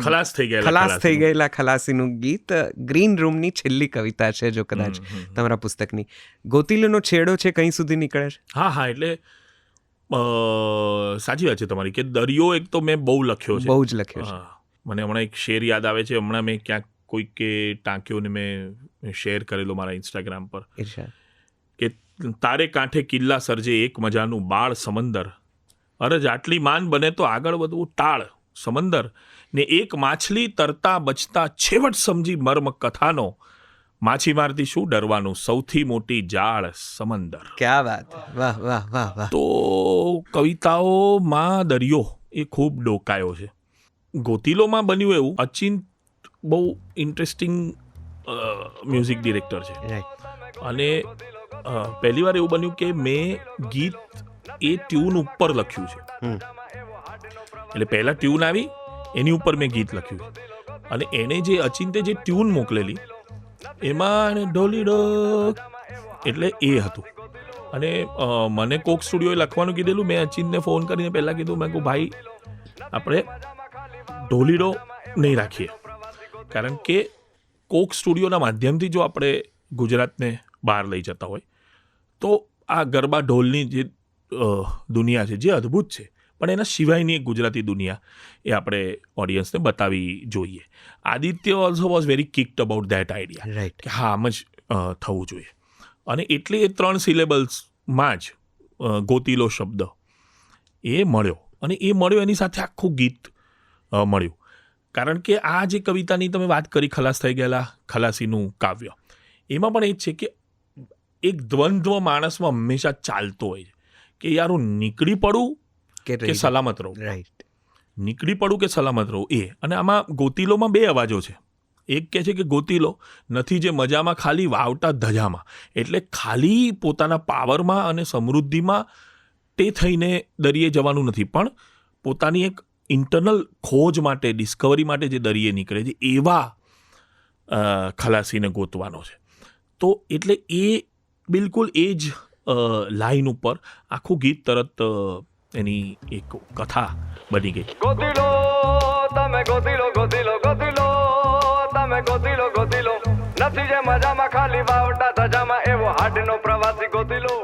ખલાસ થઈ ગયેલા ખલાસ થઈ. ગયેલા ખલાસીનું ગીત ગ્રીન રૂમની છેલ્લી કવિતા છે જો કદાચ. તમારા પુસ્તકની. ગોતીલોનો છેડો છે કઈ સુધી નીકળે છે? હા હા એટલે સાચી વાત છે તમારી કે દરિયો એક તો મેં બહુ લખ્યો છે. બહુ જ લખ્યો છે. મને હમણાં એક શેર યાદ આવે છે હમણાં મેં ક્યાંક કોઈકે ટાંક્યો ને મેં શેર કરેલો મારા ઇન્સ્ટાગ્રામ પર. કે તારે કાંઠે કિલ્લા સર્જે એક મજાનું બાળ સમંદર. અરજ આટલી માન બને તો આગળ વધવું ટાળ. સમંદર ને એક માછલી તરતા બચતા છેવટ સમજી મર્મ કથાનો. માછીમારથી શું ડરવાનું? સૌથી મોટી જાળ સમંદર. ક્યા વાત? વાહ વાહ વાહ વાહ. તો કવિતાઓમાં દરિયો એ ખૂબ ડોકાયો છે. ગોતીલોમાં બન્યું એવું અચિંત બહુ ઇન્ટરેસ્ટિંગ મ્યુઝિક ડિરેક્ટર છે. અને પહેલી વાર એવું બન્યું કે મેં ગીત એ ટ્યુન ઉપર લખ્યું છે. એટલે પહેલાં ટ્યુન આવી, એની ઉપર મેં ગીત લખ્યું. અને એણે જે અચિંતે જે ટ્યુન મોકલેલી, એમાં ઢોલી ડોક એટલે એ હતું. અને મને કોક સ્ટુડિયોએ લખવાનું કીધેલું, મેં અચિંતને ફોન કરીને પહેલાં કીધું, મેં કહું ભાઈ, આપણે ઢોલીડો નહીં રાખીએ. કારણ કે કોક સ્ટુડિયોના માધ્યમથી જો આપણે ગુજરાતને બહાર લઈ જતા હોય, તો આ ગરબા ઢોલની જે દુનિયા છે, જે અદ્ભુત છે. પણ એના સિવાયની એક ગુજરાતી દુનિયા એ આપણે ઓડિયન્સને બતાવી જોઈએ. Aditya also was very kicked about that idea right કે હા આમ જ થવું જોઈએ. અને એટલે એ ત્રણ સિલેબલ્સમાં જ ગોતીલો શબ્દ એ મળ્યો. અને એ મળ્યો એની સાથે આખું ગીત મળ્યું. કારણ કે આ જે કવિતાની તમે વાત કરી ખલાસ થઈ ગયેલા ખલાસીનું કાવ્ય એમાં પણ એ જ છે કે એક દ્વંદ્વ માણસમાં હંમેશા ચાલતો હોય છે. કે યાર હું નીકળી પડું કે કે સલામત રહો. રાઈટ નીકળી પડું કે સલામત રહું એ. અને આમાં ગોતીલોમાં બે અવાજો છે. એક કહે છે કે ગોતીલો નથી જે મજામાં ખાલી વાવટા ધજામાં. એટલે ખાલી પોતાના પાવરમાં અને સમૃદ્ધિમાં તે થઈને દરિયે જવાનું નથી. પણ પોતાની એક ઇન્ટરનલ ખોજ માટે ડિસ્કવરી માટે જે દરિયે નીકળે છે એવા ખલાસીને ગોતવાનો છે. તો એટલે એ બિલકુલ એ જ લાઇન ઉપર આખું ગીત તરત એની એક કથા બની ગઈ. ગોદીલો તમે ગોદીલો ગોદીલો ગોતીલો તમે ગોદીલો ગોદીલો નથી જે મજામાં ખાલી વાવટા ધજામાં એવો હાડનો પ્રવાસી ગોતીલો